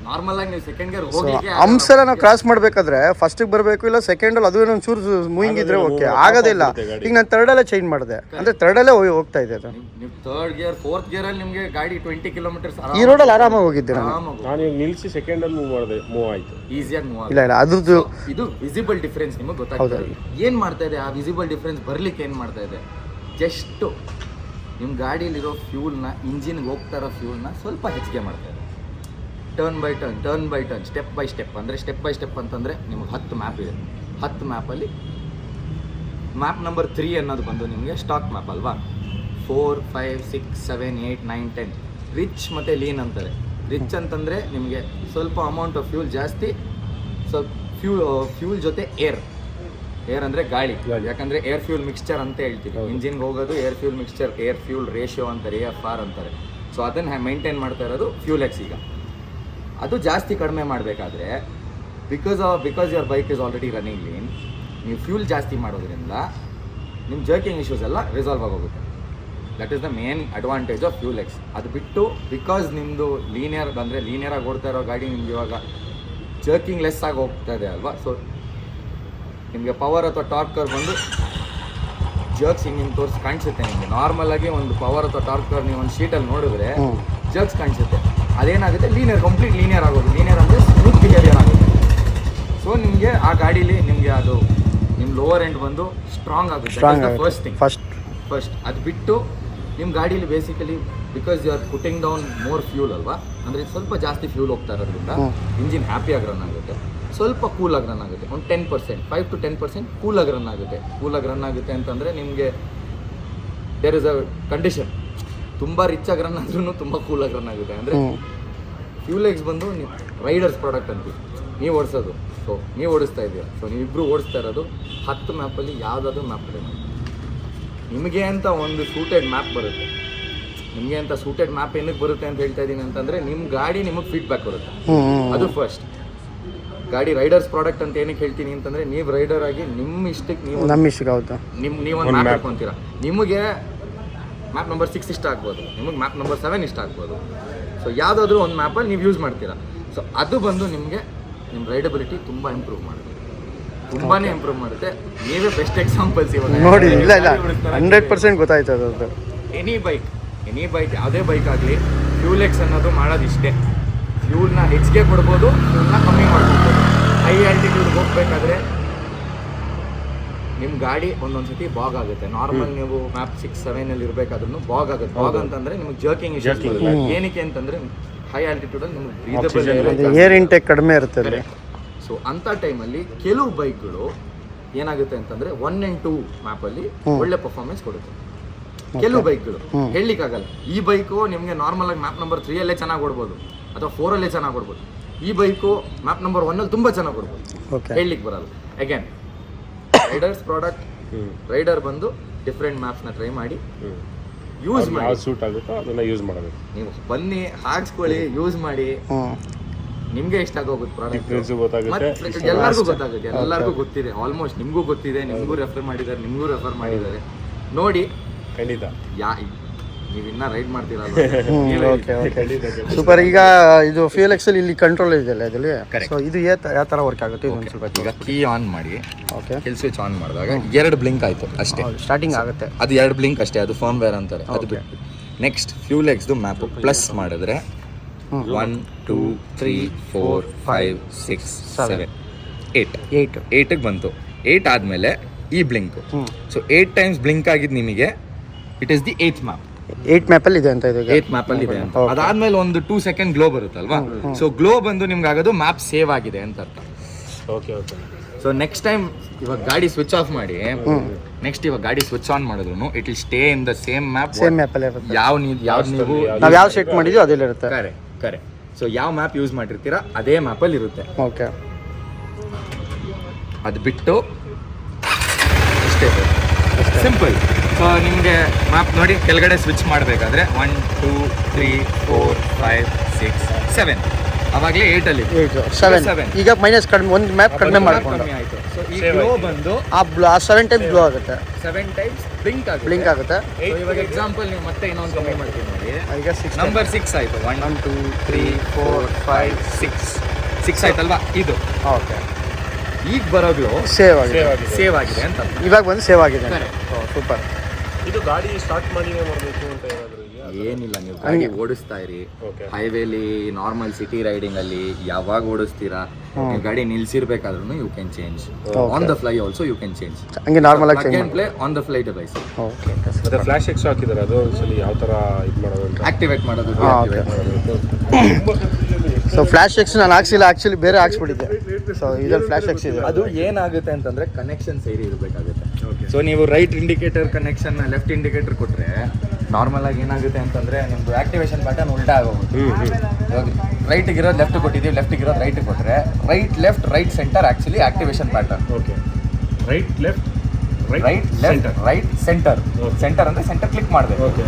ನಾರ್ಮಲ್ ಆಗಿ ನೀವು ಸೆಕೆಂಡ್ ಗೇರ್ ಹೋಗಿ ಹಂಸೆಲ್ಲ ನಾವು ಕ್ರಾಸ್ ಮಾಡಬೇಕಾದ್ರೆ ಫಸ್ಟಿಗೆ ಬರಬೇಕು ಇಲ್ಲ ಸೆಕೆಂಡಲ್ಲಿ ಅದು ಒಂದು ಚೂರು ಮೂವಿಂಗ್ ಇದ್ರೆ ಓಕೆ ಆಗೋದಿಲ್ಲ ಈಗ ನಾನು ತರ್ಡಲ್ಲೇ ಚೇಂಜ್ ಮಾಡಿದೆ. ಅಂದರೆ ತರ್ಡಲ್ಲೇ ಹೋಗ್ತಾ ಇದೆ ಅದು ನೀವು ಥರ್ಡ್ ಗೇರ್ ಫೋರ್ತ್ ಗೇರ್ ಅಲ್ಲಿ ನಿಮಗೆ ಗಾಡಿ ಟ್ವೆಂಟಿ ಕಿಲೋಮೀಟರ್ಸ್ ಈ ರೋಡಲ್ಲಿ ಆರಾಮಾಗಿ ಹೋಗಿದ್ದೆ ನಾನು. ನಾನು ಈಗ ನಿಲ್ಲಿಸಿ ಸೆಕೆಂಡಲ್ಲಿ ಮೂವ್ ಮಾಡಿದೆ ಮೂವ್ ಆಯಿತು. ಈಸಿಯಾಗಿ ಮೂವ್ ಇಲ್ಲ ಇಲ್ಲ ಅದ್ರದ್ದು ಇದು ವಿಸಿಬಲ್ ಡಿಫ್ರೆನ್ಸ್ ನಿಮಗೆ ಗೊತ್ತಾಗ್ತದೆ. ಏನು ಮಾಡ್ತಾ ಇದೆ? ಆ ವಿಸಿಬಲ್ ಡಿಫ್ರೆನ್ಸ್ ಬರ್ಲಿಕ್ಕೆ ಏನು ಮಾಡ್ತಾ ಇದೆ? ಜಸ್ಟ್ ನಿಮ್ಮ ಗಾಡಿಯಲ್ಲಿರೋ ಫ್ಯೂಲ್ನ ಇಂಜಿನ್ಗೆ ಹೋಗ್ತಾ ಇರೋ ಫ್ಯೂಲ್ನ ಸ್ವಲ್ಪ ಹೆಚ್ಚಿಗೆ ಮಾಡ್ತಾ ಇದೆ. Turn by turn turn by turn step by step ಅಂದರೆ ಸ್ಟೆಪ್ ಬೈ ಸ್ಟೆಪ್ ಅಂತಂದರೆ ನಿಮ್ಗೆ ಹತ್ತು ಮ್ಯಾಪ್ ಇದೆ. ಹತ್ತು ಮ್ಯಾಪಲ್ಲಿ ಮ್ಯಾಪ್ ನಂಬರ್ ತ್ರೀ ಅನ್ನೋದು ಬಂದು ನಿಮಗೆ ಸ್ಟಾಕ್ ಮ್ಯಾಪ್ ಅಲ್ವಾ? Four five six seven eight nine ten rich ಮತ್ತು ಲೀನ್ ಅಂತಾರೆ. ರಿಚ್ ಅಂತಂದರೆ ನಿಮಗೆ ಸ್ವಲ್ಪ ಅಮೌಂಟ್ ಆಫ್ ಫ್ಯೂಲ್ ಜಾಸ್ತಿ ಸ್ವಲ್ಪ ಫ್ಯೂಲ್ ಫ್ಯೂಲ್ ಜೊತೆ ಏರ್ ಏರ್ ಅಂದರೆ ಗಾಳಿ. ಯಾಕಂದರೆ ಏರ್ ಫ್ಯೂಲ್ ಮಿಕ್ಸ್ಚರ್ ಅಂತ ಹೇಳ್ತೀವಿ. ಇಂಜಿನ್ಗೆ ಹೋಗೋದು air fuel mixture air fuel ratio ಅಂತಾರೆ ಎ ಎಫ್ ಆರ್ ಅಂತಾರೆ. ಸೊ ಅದನ್ನು ಮೈಂಟೈನ್ ಮಾಡ್ತಾ ಇರೋದು ಫ್ಯೂಲ್ ಎಕ್ಸ್ ಈಗ. ಅದು ಜಾಸ್ತಿ ಕಡಿಮೆ ಮಾಡಬೇಕಾದ್ರೆ because of because your bike is already running lean ನೀವು ಫ್ಯೂಲ್ ಜಾಸ್ತಿ ಮಾಡೋದ್ರಿಂದ ನಿಮ್ಮ ಜರ್ಕಿಂಗ್ ಇಶ್ಯೂಸ್ ಎಲ್ಲ ರಿಸಾಲ್ವ್ ಆಗೋಗುತ್ತೆ. That is the main advantage of Fuel X ಅದು ಬಿಟ್ಟು ಬಿಕಾಸ್ ನಿಮ್ಮದು ಲೀನಿಯರ್ ಅಂದರೆ ಲೀನಿಯರಾಗಿ ಓಡ್ತಾ ಇರೋ ಗಾಡಿ ನಿಮ್ಗೆ ಇವಾಗ ಜರ್ಕಿಂಗ್ ಲೆಸ್ ಆಗಿ ಹೋಗ್ತಾ ಇದೆ ಅಲ್ವಾ? ಸೊ ನಿಮಗೆ ಪವರ್ ಅಥವಾ ಟಾರ್ಕರ್ ಬಂದು ಜರ್ಕ್ಸ್ ಹಿಂಗೆ ಹಿಂಗೆ ತೋರಿಸಿ ಕಾಣಿಸುತ್ತೆ ನಿಮಗೆ. ನಾರ್ಮಲ್ ಆಗಿ ಒಂದು ಪವರ್ ಅಥವಾ ಟಾರ್ಕರ್ ನೀವು ಒಂದು ಶೀಟಲ್ಲಿ ನೋಡಿದ್ರೆ ಜರ್ಕ್ಸ್ ಕಾಣಿಸುತ್ತೆ. ಅದೇನಾಗುತ್ತೆ? ಲೀನಿಯರ್ ಕಂಪ್ಲೀಟ್ ಲೀನಿಯರ್ ಆಗೋದು. ಲೀನಿಯರ್ ಅಂದರೆ ಸ್ಮೂತ್ ಬಿಹೇವಿಯರ್ ಆಗುತ್ತೆ. ಸೊ ನಿಮಗೆ ಆ ಗಾಡೀಲಿ ನಿಮಗೆ ಅದು ನಿಮ್ಮ ಲೋವರ್ ಎಂಡ್ ಬಂದು ಸ್ಟ್ರಾಂಗ್ ಆಗುತ್ತೆ. ಫಸ್ಟ್ ಥಿಂಗ್ ಫಸ್ಟ್ ಫಸ್ಟ್ ಅದು ಬಿಟ್ಟು ನಿಮ್ಮ ಗಾಡೀಲಿ basically because you are putting down more fuel ಅಲ್ವಾ? ಅಂದರೆ ಸ್ವಲ್ಪ ಜಾಸ್ತಿ ಫ್ಯೂಲ್ ಹೋಗ್ತಾ ಇರೋದ್ರಿಂದ ಇಂಜಿನ್ ಇಂಜಿನ್ ಹ್ಯಾಪಿಯಾಗಿ ರನ್ ಆಗುತ್ತೆ. ಸ್ವಲ್ಪ ಕೂಲಾಗಿ ರನ್ ಆಗುತ್ತೆ. ಒಂದು ten percent five to ten percent ಕೂಲಾಗಿ run ಆಗುತ್ತೆ. ಕೂಲಾಗಿ ರನ್ ಆಗುತ್ತೆ ಅಂತಂದರೆ ನಿಮಗೆ ದೇರ್ ಇಸ್ ಅ ಕಂಡೀಷನ್ ತುಂಬ ರಿಚ್ ಆಗಿ ರನ್ ಆದ್ರೂ ತುಂಬ ಕೂಲಾಗಿ ರನ್ ಆಗುತ್ತೆ. ಅಂದರೆ ಹ್ಞೂ ಫ್ಯೂಲ್ ಎಕ್ಸ್ ಬಂದು ನೀವು ರೈಡರ್ಸ್ ಪ್ರಾಡಕ್ಟ್ ಅಂತೀವಿ. ನೀವು ಓಡಿಸೋದು. ಸೊ ನೀವು ಓಡಿಸ್ತಾ ಇದ್ದೀರಾ ಸೊ ನೀವಿಬ್ಬರು ಓಡಿಸ್ತಾ ಇರೋದು ಹತ್ತು ಮ್ಯಾಪಲ್ಲಿ ಯಾವುದಾದ್ರೂ ಮ್ಯಾಪ್ ಇದೆ. ನಿಮಗೆ ಅಂತ ಒಂದು ಸೂಟೆಡ್ ಮ್ಯಾಪ್ ಬರುತ್ತೆ. ನಿಮಗೆ ಅಂತ ಸೂಟೆಡ್ ಮ್ಯಾಪ್ ಏನಕ್ಕೆ ಬರುತ್ತೆ ಅಂತ ಹೇಳ್ತಾ ಇದ್ದೀನಿ ಅಂತಂದರೆ ನಿಮ್ಮ ಗಾಡಿ ನಿಮಗೆ ಫೀಡ್ಬ್ಯಾಕ್ ಬರುತ್ತೆ. ಅದು ಫಸ್ಟ್ ಗಾಡಿ ರೈಡರ್ಸ್ ಪ್ರಾಡಕ್ಟ್ ಅಂತ ಏನಕ್ಕೆ ಹೇಳ್ತೀನಿ ಅಂತಂದರೆ ನೀವು ರೈಡರ್ ಆಗಿ ನಿಮ್ಮ ಇಷ್ಟಕ್ಕೆ ನೀವು ನಮ್ಮ ನೀವು ಒಂದು ನಿಮ್ಮ ನೀವೊಂದು ಮ್ಯಾಪ್ ಹಾಕೊಂತೀರಾ ನಿಮಗೆ ಮ್ಯಾಪ್ ನಂಬರ್ ಸಿಕ್ಸ್ ಇಷ್ಟ ಆಗ್ಬೋದು. ನಿಮಗೆ ಮ್ಯಾಪ್ ನಂಬರ್ ಸೆವೆನ್ ಇಷ್ಟ ಆಗ್ಬೋದು. ಸೊ ಯಾವುದಾದ್ರೂ ಒಂದು ಮ್ಯಾಪಲ್ಲಿ ನೀವು ಯೂಸ್ ಮಾಡ್ತೀರಾ. ಸೊ ಅದು ಬಂದು ನಿಮಗೆ ನಿಮ್ಮ ರೈಡಬಿಲಿಟಿ ತುಂಬ ಇಂಪ್ರೂವ್ ಮಾಡುತ್ತೆ. ತುಂಬಾ ಇಂಪ್ರೂವ್ ಮಾಡುತ್ತೆ. ನೀವೇ ಬೆಸ್ಟ್ ಎಕ್ಸಾಂಪಲ್ಸ್ ಇವಾಗ ನೋಡಿ ಇಲ್ಲ ಇಲ್ಲ. ಹಂಡ್ರೆಡ್ ಪರ್ಸೆಂಟ್ ಗೊತ್ತಾಯ್ತು ಅದು ಎನಿ ಬೈಕ್ ಎನಿ ಬೈಕ್ ಯಾವುದೇ ಬೈಕ್ ಆಗಲಿ ಫ್ಯೂಲ್ ಎಕ್ಸ್ ಅನ್ನೋದು ಮಾಡೋದು ಇಷ್ಟೇ ಫ್ಯೂಲ್ನ ಹೆಚ್ಚಿಗೆ ಕೊಡ್ಬೋದು ಫ್ಯೂಲ್ನ ಕಮ್ಮಿ ಮಾಡ್ಬೋದು ಹೈ ಆಲ್ಟಿಟ್ಯೂಡ್ ಹೋಗ್ಬೇಕಾದ್ರೆ ನಿಮ್ಮ ಗಾಡಿ ಒಂದೊಂದು ಸತಿ ಬಾಗ್ ಆಗುತ್ತೆ. ನಾರ್ಮಲ್ ನೀವು ಮ್ಯಾಪ್ ಸಿಕ್ಸ್ ಸೆವೆನ್ ಅಲ್ಲಿ ಇರಬೇಕಾದ್ರೂ ಬಾಗ್ ಆಗುತ್ತೆ. ಬಾಗ್ ಅಂತಂದ್ರೆ ನಿಮ್ಗೆ ಜರ್ಕಿಂಗ್ ಇಶ್ಯೂಸ್ ಏನಕ್ಕೆ ಅಂತಂದ್ರೆ ಹೈ ಆಲ್ಟಿಟ್ಯೂಡ್ ಅಲ್ಲಿ ನಿಮ್ಗೆ ಬ್ರೀದಬಲ್ ಏರ್ ಇಂಟೇಕ್ ಕಡಿಮೆ ಇರುತ್ತೆ ಅಲ್ಲಿ. ಸೊ ಅಂಥ ಟೈಮಲ್ಲಿ ಕೆಲವು ಬೈಕ್ಗಳು ಏನಾಗುತ್ತೆ ಅಂತಂದ್ರೆ ಒನ್ ಆ್ಯಂಡ್ ಟೂ ಮ್ಯಾಪಲ್ಲಿ ಒಳ್ಳೆ ಪರ್ಫಾರ್ಮೆನ್ಸ್ ಕೊಡುತ್ತೆ. ಕೆಲವು ಬೈಕ್ಗಳು ಹೇಳಲಿಕ್ಕಾಗಲ್ಲ. ಈ ಬೈಕು ನಿಮಗೆ ನಾರ್ಮಲ್ ಆಗಿ ಮ್ಯಾಪ್ ನಂಬರ್ ತ್ರೀಯಲ್ಲೇ ಚೆನ್ನಾಗಿ ಕೊಡ್ಬೋದು. ಅಥವಾ ಫೋರಲ್ಲೇ ಚೆನ್ನಾಗಿ ಕೊಡ್ಬೋದು. ಈ ಬೈಕು ಮ್ಯಾಪ್ ನಂಬರ್ ಒನ್ನಲ್ಲಿ ತುಂಬಾ ಚೆನ್ನಾಗಿ ಕೊಡ್ಬೋದು. ಓಕೆ ಹೇಳಲಿಕ್ಕೆ ಬರಲ್ಲ. ಅಗೇನ್ ರೈಡರ್ಸ್ ಪ್ರಾಡಕ್ಟ್ ರೈಡರ್ ಬಂದು ಡಿಫ್ರೆಂಟ್ ಮ್ಯಾಪ್ಸ್ನ ಟ್ರೈ ಮಾಡಿ ಯೂಸ್ ಮಾಡಿ. ಸೂಟ್ ಆಗುತ್ತೋ ಅದನ್ನ ಯೂಸ್ ಮಾಡಬೇಕು. ನೀವು ಬನ್ನಿ ಹಾಕ್ಸ್ಕೊಳ್ಳಿ ಯೂಸ್ ಮಾಡಿ. ನಿಮಗೆ ಇಷ್ಟ ಆಗೋಗುತ್ತೆ ಪ್ರಾಡಕ್ಟ್ ಡಿಫ್ರೆನ್ಸ್ ಗೊತ್ತಾಗುತ್ತೆ. ಎಲ್ಲರಿಗೂ ಗೊತ್ತಾಗುತ್ತೆ ಎಲ್ಲರಿಗೂ ಗೊತ್ತಿದೆ. ಆಲ್ಮೋಸ್ಟ್ ನಿಮಗೂ ಗೊತ್ತಿದೆ ನಿಮಗೂ ರೆಫರ್ ಮಾಡಿದ್ದಾರೆ ನಿಮಗೂ ರೆಫರ್ ಮಾಡಿದ್ದಾರೆ. ನೋಡಿ ಖಂಡಿತ. ಯಾ ನೀವು ಇನ್ನ ರೈಡ್ ಸೂಪರ್ ಈಗ ಇದು ಫ್ಯೂಲ್ ಎಕ್ಸಲ್ ಇಲ್ಲಿ ಕಂಟ್ರೋಲ್ ಇದೆಯಲ್ಲ ಇದರಲ್ಲಿ. ಸೊ ಇದು ಯಾವ ತರ ಥರ ವರ್ಕ್ ಆಗುತ್ತೆ ಇದು ಸ್ವಲ್ಪ ಈಗ ಕೀ ಆನ್ ಮಾಡಿ ಓಕೆ ಕಿಲ್ ಸ್ವಿಚ್ ಆನ್ ಮಾಡಿದಾಗ ಎರಡು ಬ್ಲಿಂಕ್ ಆಯ್ತು ಅಷ್ಟೇ. ಸ್ಟಾರ್ಟಿಂಗ್ ಆಗುತ್ತೆ. ಅದು ಎರಡು ಬ್ಲಿಂಕ್ ಅಷ್ಟೇ ಅದು ಫೋನ್ ವೇರ್ ಅಂತಾರೆ. ಅದು ಬಿಟ್ಟು. ನೆಕ್ಸ್ಟ್ ಫ್ಯೂಲ್ ಎಕ್ಸ್ದು ಮ್ಯಾಪು ಪ್ಲಸ್ ಮಾಡಿದ್ರೆ. One two three four five six seven eight eight ಏಯ್ಟಿಗೆ ಬಂತು. ಏಯ್ಟ್ ಆದಮೇಲೆ ಈ blink so eight times blink ಆಗಿದ್ದು ನಿಮಗೆ it is the eight map eight ಮ್ಯಾಪಲ್ಲಿ ಇದೆ ಅಂತ ಇದು ಏಟ್ ಮ್ಯಾಪ್ ಅಲ್ಲಿ ಇದೆ ಅಂತ. ಅದಾದ್ಮೇಲೆ ಒಂದು ಟೂ ಸೆಕೆಂಡ್ ಗ್ಲೋ ಬರುತ್ತಲ್ವಾ? ಸೊ ಗ್ಲೋ ಬಂದು ನಿಮ್ಗೆ ಆಗೋದು ಮ್ಯಾಪ್ ಸೇವ್ ಆಗಿದೆ ಅಂತ ಅರ್ಥ. Okay okay so next time ಇವಾಗ ಗಾಡಿ ಸ್ವಿಚ್ ಆಫ್ ಮಾಡಿ ನೆಕ್ಸ್ಟ್ ಇವಾಗ ಗಾಡಿ ಸ್ವಿಚ್ ಆನ್ ಮಾಡಿದ್ರು it will stay in the same map same ಮ್ಯಾಪಲ್ಲಿ ಇರುತ್ತೆ. ಯಾವ ನೀವು ಯಾವ ನೀವು ನಾವು ಯಾವ ಸೆಟ್ ಮಾಡಿದ್ವಿ ಅದೇ ಇರುತ್ತೆ. ಕರೆ ಕರೆ ಸೊ ಯಾವ ಮ್ಯಾಪ್ ಯೂಸ್ ಮಾಡಿರ್ತೀರಾ ಅದೇ ಮ್ಯಾಪ್ ಅಲ್ಲಿ ಇರುತ್ತೆ. ಓಕೆ ಅದು ಬಿಟ್ಟು ಅಷ್ಟೇ. ಸಿಂಪಲ್ ಸೊ ನಿಮಗೆ ಮ್ಯಾಪ್ ನೋಡಿ ಕೆಳಗಡೆ ಸ್ವಿಚ್ ಮಾಡಬೇಕಾದ್ರೆ one two three four five six seven ಅವಾಗಲೇ ಏಯ್ಟಲ್ಲಿ ಸೆವೆನ್ ಸೆವೆನ್. ಈಗ ಮೈನಸ್ ಕಡಿಮೆ ಒಂದು ಮ್ಯಾಪ್ ಕಡಿಮೆ ಮಾಡ್ಕೊಂಡು. ಕಮ್ಮಿ ಆಯಿತು. ಸೊ ಈ ಗ್ಲೋ ಬಂದು ಆ ಬ್ಲೂ ಆ ಸೆವೆನ್ ಟೈಮ್ಸ್ ಬ್ಲೂ ಆಗುತ್ತೆ. ಸೆವೆನ್ ಟೈಮ್ಸ್ ಬ್ಲಿಂಕ್ ಆಗುತ್ತೆ. ಬ್ಲಿಂಕ್ ಆಗುತ್ತೆ. So ಇವಾಗ ಎಕ್ಸಾಂಪಲ್ ನೀವು ಮತ್ತೆ ಇನ್ನೊಂದು ಕಮ್ಮಿ ಮಾಡ್ತೀನಿ ನೋಡಿ. ಈಗ ಸಿಕ್ಸ್ ನಂಬರ್ ಸಿಕ್ಸ್ ಆಯಿತು. One one two three four five six six ಆಯ್ತಲ್ವಾ? ಇದು. ಓಕೆ ಈಗ ಬರೋದು ಸೇವ್ ಆಗಿದೆ. ಸೇವ್ ಆಗಿದೆ. ಸೇವ್ ಆಗಿದೆ ಅಂತ ಇವಾಗ ಬಂದು ಸೇವ್ ಆಗಿದೆ. ಸೂಪರ್ ಇದು ಗಾಡಿ ಸ್ಟಾರ್ಟ್ ಮಾಡಿನೇ ಮಾಡಬೇಕು ಅಂತ ಏನಾದರೂ ಇದೆಯಾ? ಏನಿಲ್ಲ ನೀವು ಗಾಡಿ ಓಡಿಸ್ತಾ ಇರಿ. ಓಕೆ ಹೈವೇಲಿ ನಾರ್ಮಲ್ ಸಿಟಿ ರೈಡಿಂಗ್ ಅಲ್ಲಿ ಯಾವಾಗ ಓಡಿಸ್ತೀರಾ? ನೀವು ಗಾಡಿ ನಿಲ್ಸಿರ್ಬೇಕಾದ್ರೂ you can change on the fly also you can change ಹಂಗೆ ನಾರ್ಮಲ್ ಆಗಿ change play on the fly device okay ಮತ್ತೆ ಫ್ಲಾಶ್ ಎಕ್ಸ್ ಹಾಕಿದ್ದಾರೆ ಅದು ಒಂದ್ಸಲಿ ಯಾವ ತರ ಇದು ಮಾಡೋದು ಆಕ್ಟಿವೇಟ್ ಮಾಡೋದು deactivate ಸೊ ಫ್ಲಾಶ್ ಎಕ್ಸ್ ನಾನು ಹಾಕ್ಸಿಲ್ಲ ಆ್ಯಕ್ಚುಲಿ ಬೇರೆ ಹಾಕ್ಸ್ಬಿಟ್ಟಿದ್ದೆ. ಸೊ ಇದ್ರಲ್ಲಿ ಫ್ಲಾಶ್ ಎಕ್ಸ್ ಇದೆ. ಅದು ಏನಾಗುತ್ತೆ ಅಂತಂದ್ರೆ ಕನೆಕ್ಷನ್ ಸೇರಿ ಇರಬೇಕಾಗುತ್ತೆ. ಸೊ ನೀವು right indicator connection left indicator ಕೊಟ್ಟರೆ ನಾರ್ಮಲ್ ಆಗಿ ಏನಾಗುತ್ತೆ ಅಂತಂದ್ರೆ ನಿಮ್ದು ಆಕ್ಟಿವೇಶನ್ ಬಟನ್ ಉಲ್ಟಾ ಆಗೋಗುತ್ತೆ. ರೈಟ್ ರೈಟ್ಗೆ ಇರೋದು ಲೆಫ್ಟ್ ಕೊಟ್ಟಿದ್ದೀವಿ ಲೆಫ್ಟ್ಗೆ ಇರೋದು ರೈಟ್ ಕೊಟ್ಟರೆ right left right centre actually activation pattern okay right left right left right centre. Centre ಅಂದ್ರೆ ಸೆಂಟರ್ ಕ್ಲಿಕ್ ಮಾಡಬೇಕು. ಓಕೆ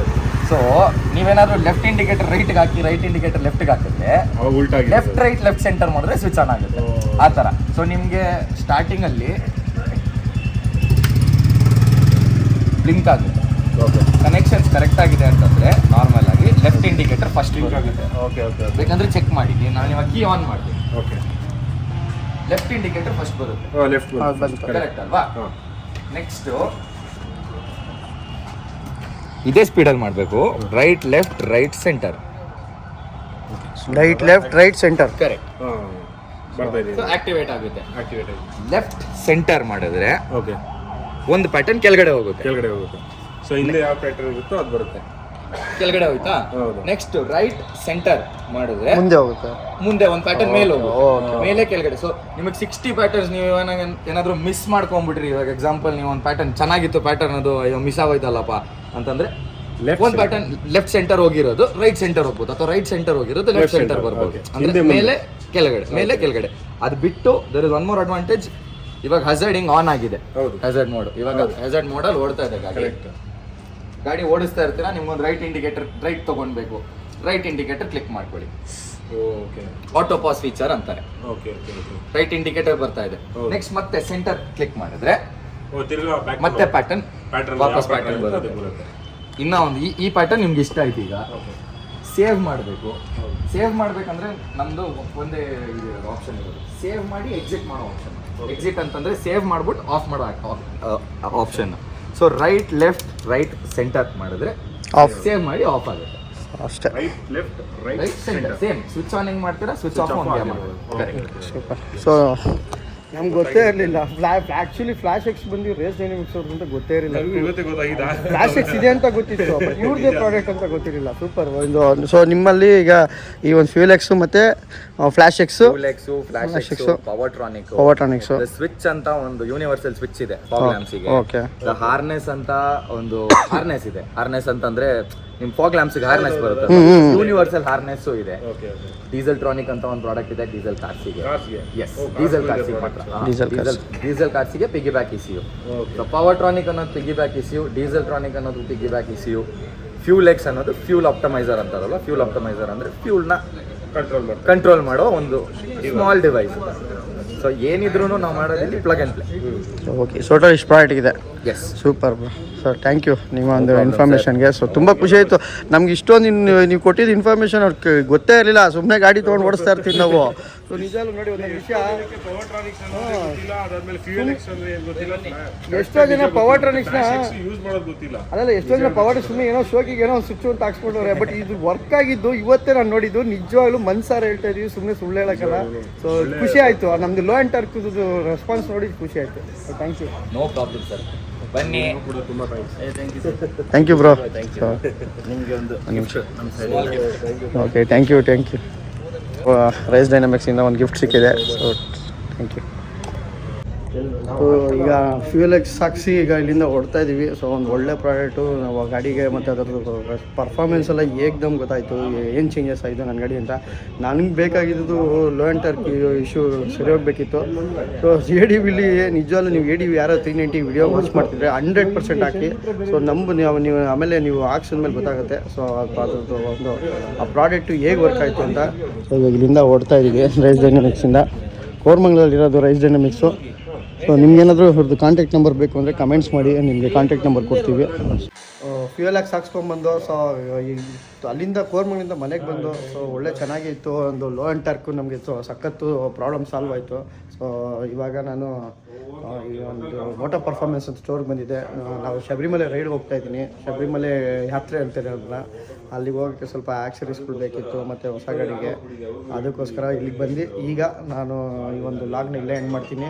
ಸೊ ನೀವೇನಾದ್ರೂ ಲೆಫ್ಟ್ ಇಂಡಿಕೇಟರ್ ರೈಟ್ಗೆ ಹಾಕಿ ರೈಟ್ ಇಂಡಿಕೇಟರ್ ಲೆಫ್ಟ್ಗೆ ಹಾಕಿದ್ರೆ ಲೆಫ್ಟ್ ರೈಟ್ ಲೆಫ್ಟ್ ಸೆಂಟರ್ ಮಾಡಿದ್ರೆ ಸ್ವಿಚ್ ಆನ್ ಆಗುತ್ತೆ. ಆ ಥರ. ಸೊ ನಿಮಗೆ ಸ್ಟಾರ್ಟಿಂಗಲ್ಲಿ ಬ್ಲಿಂಕ್ ಆಗುತ್ತೆ. ಓಕೆ ಕನೆಕ್ಷನ್ಸ್ ಕರೆಕ್ಟ್ ಆಗಿದೆ ಅಂತಂದ್ರೆ ನಾರ್ಮಲ್ ಆಗಿ ಲೆಫ್ಟ್ ಇಂಡಿಕೇಟರ್ ಫಸ್ಟ್ ಬ್ಲಿಂಕ್ ಆಗುತ್ತೆ. ಓಕೆ ಓಕೆ ಬೇಕಂದ್ರೆ ಚೆಕ್ ಮಾಡಿ ನಾನು ಇವಾಗ ಕೀ ಆನ್ ಮಾಡ್ತೀನಿ. ಓಕೆ ಲೆಫ್ಟ್ ಇಂಡಿಕೇಟರ್ ಫಸ್ಟ್ ಬರುತ್ತೆ. ಲೆಫ್ಟ್ ಬಂತು. ಕರೆಕ್ಟ್ ಅಲ್ವಾ? ನೆಕ್ಸ್ಟ್ ಇದೇ ಸ್ಪೀಡಲ್ಲಿ ಮಾಡಬೇಕು. Right left right centre right left right centre correct ಹಾಂ ಬರ್ತಾ ಇದೆ ಆಕ್ಟಿವೇಟ್ ಆಗುತ್ತೆ. ಆಕ್ಟಿವೇಟ್ ಆಗಿದೆ. ಲೆಫ್ಟ್ ಸೆಂಟರ್ ಮಾಡಿದ್ರೆ ಓಕೆ ಒಂದು ಪ್ಯಾಟರ್ನ್ ಕೆಳಗಡೆ ಹೋಗುತ್ತೆ. ಕೆಳಗಡೆ ಹೋಗುತ್ತೆ. ಸೊ ಹಿಂದೆ ಯಾವ ಪ್ಯಾಟರ್ನ್ ಇರುತ್ತೋ ಅದು ಬರುತ್ತೆ. ಕೆಳಗಡೆ ಹೋಯ್ತಾ? ಹೌದು. ನೆಕ್ಸ್ಟ್ ರೈಟ್ ಸೆಂಟರ್ ಮಾಡಿದ್ರೆ ಮುಂದೆ ಹೋಗುತ್ತೆ. ಮುಂದೆ ಒಂದು ಪ್ಯಾಟರ್ನ್ ಮೇಲೆ ಹೋಗುತ್ತೆ. ಮೇಲೆ ಕೆಳಗಡೆ. ಸೊ ನಿಮಗೆ ಸಿಕ್ಸ್ಟಿ ಪ್ಯಾಟರ್ನ್ಸ್ ನೀವು ಏನಾಗ ಏನಾದರೂ ಮಿಸ್ ಮಾಡ್ಕೊಂಡ್ಬಿಟ್ರಿ ಇವಾಗ ಎಕ್ಸಾಂಪಲ್ ನೀವು ಒಂದು ಪ್ಯಾಟರ್ನ್ ಚೆನ್ನಾಗಿತ್ತು ಪ್ಯಾಟರ್ನ್ ಅದು ಅಯ್ಯೋ ಮಿಸ್ ಆಗೋಯ್ತಲ್ಲಪ್ಪ ಅಂತಂದ್ರೆ ಲೆಫ್ಟ್ ಒಂದು ಪ್ಯಾಟರ್ನ್ ಲೆಫ್ಟ್ ಸೆಂಟರ್ ಹೋಗಿರೋದು ರೈಟ್ ಸೆಂಟರ್ ಹೋಗ್ಬೋದು. ಅಥವಾ ರೈಟ್ ಸೆಂಟರ್ ಹೋಗಿರೋದು ಲೆಫ್ಟ್ ಸೆಂಟರ್ ಬರ್ಬೋದು. ಅಂದ್ರೆ ಮೇಲೆ ಕೆಳಗಡೆ ಮೇಲೆ ಕೆಳಗಡೆ. ಅದು ಬಿಟ್ಟು there is one more advantage ಇವಾಗ ಹಜರ್ಡಿಂಗ್ ಆನ್ ಆಗಿದೆ. ಹೌದು. ಹಜರ್ಡ್ ಮೋಡ್ ಇವಾಗ ಹಜರ್ಡ್ ಮೋಡಲ್ಲಿ ಓಡ್ತಾ ಇದೆ ಗಾಡಿ ಕರೆಕ್ಟ್ ಗಾಡಿ ಓಡಿಸ್ತಾ ಇರ್ತೀರಾ ನಿಮ್ಗೊಂದು ರೈಟ್ ಇಂಡಿಕೇಟರ್ ರೈಟ್ ತಗೊಳ್ಬೇಕು ರೈಟ್ ಇಂಡಿಕೇಟರ್ ಕ್ಲಿಕ್ ಮಾಡ್ಕೊಳ್ಳಿ. ಓಕೆ ಆಟೋ ಪಾಸ್ ಫೀಚರ್ ಅಂತಾರೆ. ಓಕೆ ರೈಟ್ ಇಂಡಿಕೇಟರ್ ಬರ್ತಾ ಇದೆ. ನೆಕ್ಸ್ಟ್ ಮತ್ತೆ ಸೆಂಟರ್ ಕ್ಲಿಕ್ ಮಾಡಿದ್ರೆ ಓ ತಿರ್ಗಾ ಬ್ಯಾಕ್ ಮತ್ತೆ ಪ್ಯಾಟರ್ನ್ ಪ್ಯಾಟರ್ನ್ ವಾಪಸ್ ಪ್ಯಾಟರ್ನ್ ಬರುತ್ತೆ. ಇನ್ನ ಒಂದು ಈ ಈ ಪ್ಯಾಟರ್ನ್ ನಿಮ್ಗೆ ಇಷ್ಟ ಆಯ್ತು ಈಗ. ಓಕೆ ಸೇವ್ ಮಾಡಬೇಕು. ಸೇವ್ ಮಾಡ್ಬೇಕಂದ್ರೆ ನಮ್ದು ಒಂದೇ ಆಪ್ಷನ್ ಇರೋದು ಸೇವ್ ಮಾಡಿ ಎಕ್ಸಿಟ್ ಮಾಡೋ ಆಪ್ಷನ್ ಎಕ್ಸಿಟ್ ಅಂತಂದ್ರೆ ಸೇವ್ ಮಾಡ್ಬಿಟ್ಟು ಆಫ್ ಮಾಡೋ option so right left right centre ಮಾಡಿದ್ರೆ ಆಫ್ ಸೇವ್ ಮಾಡಿ ಆಫ್ ಆಗುತ್ತೆ. ಅಷ್ಟೇ. Right left right centre same switch on ಹೆಂಗ್ ಮಾಡ್ತೀರಾ? ಸ್ವಿಚ್ ಆಫ್ ಸೂಪರ್ ಸೊ ನಮ್ಗೆ ಗೊತ್ತೇ ಇರಲಿಲ್ಲ. ಫ್ಲಾಶ್ ಆ್ಯಕ್ಚುಲಿ ಫ್ಲಾಶ್ ಎಕ್ಸ್ ಬಂದು ರೇಸ್ ಡೈನಮಿಕ್ಸ್ ಅವ್ರದ್ದು ಅಂತ ಗೊತ್ತೇ ಇರಲಿಲ್ಲ. ಇವತ್ತೇ ಫ್ಲಾಶ್ ಎಕ್ಸ್ ಇದೆ ಅಂತ ಗೊತ್ತಿತ್ತು ಬಟ್ ಇವ್ರದೇ ಪ್ರಾಡಕ್ಟ್ ಅಂತ ಗೊತ್ತಿರಲಿಲ್ಲ. ಸೂಪರ್ ಒಂದು ಸೊ ನಿಮ್ಮಲ್ಲಿ ಈಗ ಈ ಒಂದು ಫ್ಯೂಲ್ ಎಕ್ಸು ಮತ್ತೆ flash X flash Flash X Powertronic Powertronic Powertronics switch ಅಂತ ಒಂದು ಯೂನಿವರ್ಸಲ್ ಸ್ವಿಚ್ ಇದೆ ಓಕೆ ಹಾರ್ನೆಸ್ ಅಂತ ಒಂದು ಹಾರ್ನೆಸ್ ಇದೆ. ಹಾರ್ನೆಸ್ ಅಂತಂದ್ರೆ ನಿಮ್ ಫಾಗ್ ಲ್ಯಾಂಪ್ಸ್ ಹಾರ್ನೆಸ್ ಬರುತ್ತೆ. ಯೂನಿವರ್ಸಲ್ ಹಾರ್ನೆಸ್ ಇದೆ. ಓಕೆ ಓಕೆ ಡೀಸೆಲ್ ಟ್ರಾನಿಕ್ ಅಂತ ಒಂದು ಪ್ರಾಡಕ್ಟ್ ಇದೆ ಡೀಸೆಲ್ ಕಾರ್ಸಿಗೆ ಎಸ್ ಡೀಸೆಲ್ ಕಾರ್ಸ್ಗೂ ಮಾತ್ರ. ಡೀಸೆಲ್ ಡೀಸೆಲ್ ಕಾರ್ಸಿಗೆ piggyback ECU okay Powertronic ಅನ್ನೋದು piggyback ECU Dieseltronic ಅನ್ನೋದು piggyback ECU fuel X ಅನ್ನೋದು ಫ್ಯೂಲ್ ಆಪ್ಟಮೈಸರ್ ಅಂತಾರಲ್ಲ ಫ್ಯೂಲ್ ಆಪ್ಟಮೈಸರ್ ಅಂದ್ರೆ ಫ್ಯೂಲ್ನ ಕಂಟ್ರೋಲ್ ಮಾಡ್ತಾರೆ. ಕಂಟ್ರೋಲ್ ಮಾಡೋ ಒಂದು ಸ್ಮಾಲ್ ಡಿವೈಸ್ ಸೊ ಏನಿದ್ರು ನಾವು ಮಾಡೋದಿಲ್ಲಿ plug and play okay total ಇಷ್ಟು ಪ್ರಾಡಕ್ಟ್ ಇದೆ. Yes super sir thank you ನಿಮ್ಮ ಒಂದು ಇನ್ಫಾರ್ಮೇಷನ್ಗೆ ಸೊ ತುಂಬ ಖುಷಿ ಆಯಿತು. ನಮ್ಗೆ ಇಷ್ಟೊಂದು ಇನ್ನು ನೀವು ಕೊಟ್ಟಿದ್ದು ಇನ್ಫಾರ್ಮೇಷನ್ ಅವ್ರಿಗೆ ಗೊತ್ತೇ ಇರಲಿಲ್ಲ. ಸುಮ್ಮನೆ ಗಾಡಿ ತೊಗೊಂಡು ಓಡಿಸ್ತಾ ಇರ್ತೀವಿ ನಾವು. ಸೊ ನಿಜಾಲು ನೋಡಿ ಒಂದು ವಿಷಯ. ಎಷ್ಟೋ ಜನ ಪವರ್ ಟ್ರಾನಿಕ್ಸ್ನ ಯೂಸ್ ಮಾಡೋದು ಗೊತ್ತಿಲ್ಲ. ಅದಲ್ಲ ಎಷ್ಟೋ ಜನ ಪವರ್ ಸುಮ್ಮನೆ ಏನೋ ಶೋಕಿಗೆ ಏನೋ ಒಂದು ಸ್ವಿಚ್ ಅಂತ ಹಾಕ್ಸ್ಕೊಂಡವ್ರೆ ಬಟ್ ಇದು ವರ್ಕ್ ಆಗಿದ್ದು ಇವತ್ತೇ ನಾನು ನೋಡಿದ್ದು. ನಿಜವಾಗ್ಲೂ ಮನ್ಸಾರ ಹೇಳ್ತಾ ಇದೀವಿ. ಸುಮ್ಮನೆ ಸುಳ್ಳು ಹೇಳಕ್ಕಲ್ಲ. ಸೊ ಖುಷಿ ಆಯಿತು. ನಮ್ಮದು ಲೋ ಆ್ಯಂಡ್ ಟರ್ಕ್ ರೆಸ್ಪಾನ್ಸ್ ನೋಡಿ ಖುಷಿ ಆಯಿತು. Thank you no problem sir ಬನ್ನಿ. ಕೂಡ ತುಂಬಾ ಥ್ಯಾಂಕ್ಸ್ ಥ್ಯಾಂಕ್ ಯು ಬ್ರೋ ನಿಮಗೆ ಒಂದು okay thank you thank you Race ಡೈನಾಮಿಕ್ಸಿಂದ ಒಂದು ಗಿಫ್ಟ್ ಸಿಕ್ಕಿದೆ. ಸೊ ಥ್ಯಾಂಕ್ ಯು ಈಗ ಫ್ಯೂಲ್ ಎಕ್ಸ್ ಹಾಕ್ಸಿ ಈಗ ಇಲ್ಲಿಂದ ಹೊಡ್ತಾ ಇದ್ದೀವಿ ಸೊ ಒಂದು ಒಳ್ಳೆ ಪ್ರಾಡಕ್ಟು. ನಾವು ಗಾಡಿಗೆ ಮತ್ತು ಅದರದ್ದು ಪರ್ಫಾರ್ಮೆನ್ಸ್ ಎಲ್ಲ ಏಕ್ದಮ್ ಗೊತ್ತಾಯಿತು. ಏನು ಚೇಂಜಸ್ ಆಯಿತು ನನ್ನ ಗಾಡಿ ಅಂತ. ನನಗೆ ಬೇಕಾಗಿದ್ದು ಲೋ ಆ್ಯಂಡ್ ಟರ್ಕ್ ಇಶ್ಯೂ ಸರಿ ಹೋಗಬೇಕಿತ್ತು. ಸೊ ಎ ಡಿ ವಿಲಿ ನಿಜವಾಗ್ಲೂ ನೀವು ಎ ಡಿ ವಿ ಯಾರೋ ತ್ರೀ ನೈಂಟಿ ವಿಡಿಯೋ ವಾಚ್ ಮಾಡ್ತಿದ್ರೆ ಹಂಡ್ರೆಡ್ ಪರ್ಸೆಂಟ್ ಹಾಕಿ. ಸೊ ನಂಬು ನೀವು ನೀವು ಆಮೇಲೆ ನೀವು ಮೇಲೆ ಗೊತ್ತಾಗುತ್ತೆ. ಸೊ ಅದ್ರದ್ದು ಒಂದು, ಆ ಪ್ರಾಡಕ್ಟು ಹೇಗೆ ವರ್ಕ್ ಆಯಿತು ಅಂತ. ಸೊ ಇಲ್ಲಿಂದ ಓಡ್ತಾ ಇದ್ದೀವಿ ರೈಸ್ ಡೈನಮಿಕ್ಸಿಂದ ಕೋರ್ಮಂಗ್ಲಲ್ಲಿರೋದು ರೈಸ್ ಡೈನಮಿಕ್ಸು ಸೊ ನಿಮ್ಗೇನಾದರೂ ಅವ್ರದ್ದು ಕಾಂಟ್ಯಾಕ್ಟ್ ನಂಬರ್ ಬೇಕು ಅಂದರೆ ಕಮೆಂಟ್ಸ್ ಮಾಡಿ, ನಿಮಗೆ ಕಾಂಟ್ಯಾಕ್ಟ್ ನಂಬರ್ ಕೊಡ್ತೀವಿ. ಫ್ಯೂಯಲ್ ಹಾಕಿ ಸಾಕ್ಸ್ಕೊಂಬಂದು ಸೊ ಅಲ್ಲಿಂದ ಕೋರ್ಮಂಗ್ಲಿಂದ ಮನೆಗೆ ಬಂದು ಸೊ ಒಳ್ಳೆ ಚೆನ್ನಾಗಿತ್ತು, ಒಂದು ಲೋ ಆ್ಯಂಡ್ ಟರ್ಕು ನಮಗೆ ಸೊ ಸಖತ್ತು ಪ್ರಾಬ್ಲಮ್ ಸಾಲ್ವ್ ಆಯಿತು. ಸೊ ಇವಾಗ ನಾನು ಈ ಒಂದು ಮೋಟೋ ಪರ್ಫಾರ್ಮೆನ್ಸ್ ಅಂತ ಸ್ಟೋರ್ಗೆ ಬಂದಿದ್ದೆ. ನಾವು ಶಬರಿಮಲೆ ರೈಡ್ಗೆ ಹೋಗ್ತಾ ಇದ್ದೀನಿ. ಶಬರಿಮಲೆ ಯಾತ್ರೆ ಅಂತಾರೆ ಅದನ್ನ ಅಲ್ಲಿಗೆ ಹೋಗೋಕ್ಕೆ ಸ್ವಲ್ಪ ಆ್ಯಕ್ಸರೀಸ್ಗಳು ಬೇಕಿತ್ತು, ಮತ್ತು ಹೊಸ ಗಾಡಿಗೆ. ಅದಕ್ಕೋಸ್ಕರ ಇಲ್ಲಿಗೆ ಬಂದು ಈಗ ನಾನು ಈ ಒಂದು ಲಾಗ್ನ ಇಲ್ಲೇ ಎಂಡ್ ಮಾಡ್ತೀನಿ.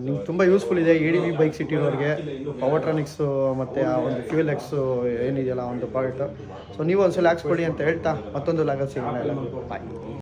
ನಿಮ್ಗೆ ತುಂಬ ಯೂಸ್ಫುಲ್ ಇದೆ ಎ ಡಿ ವಿ ಬೈಕ್ ಸಿಟ್ಟಿರೋರಿಗೆ ಪವರ್ಟ್ರಾನಿಕ್ಸು ಮತ್ತು ಆ ಒಂದು ಫ್ಯೂಲ್ ಎಕ್ಸು ಏನಿದೆಯಲ್ಲ ಒಂದು ಪ್ರಾಡಕ್ಟು ಸೊ ನೀವು ಒಂದ್ಸಲ ಹಾಕ್ಸ್ಕೊಡಿ ಅಂತ ಹೇಳ್ತಾ ಮತ್ತೊಂದು ಲಾಗಲ್ ಸಿಗೋಣ ಬಾಯ್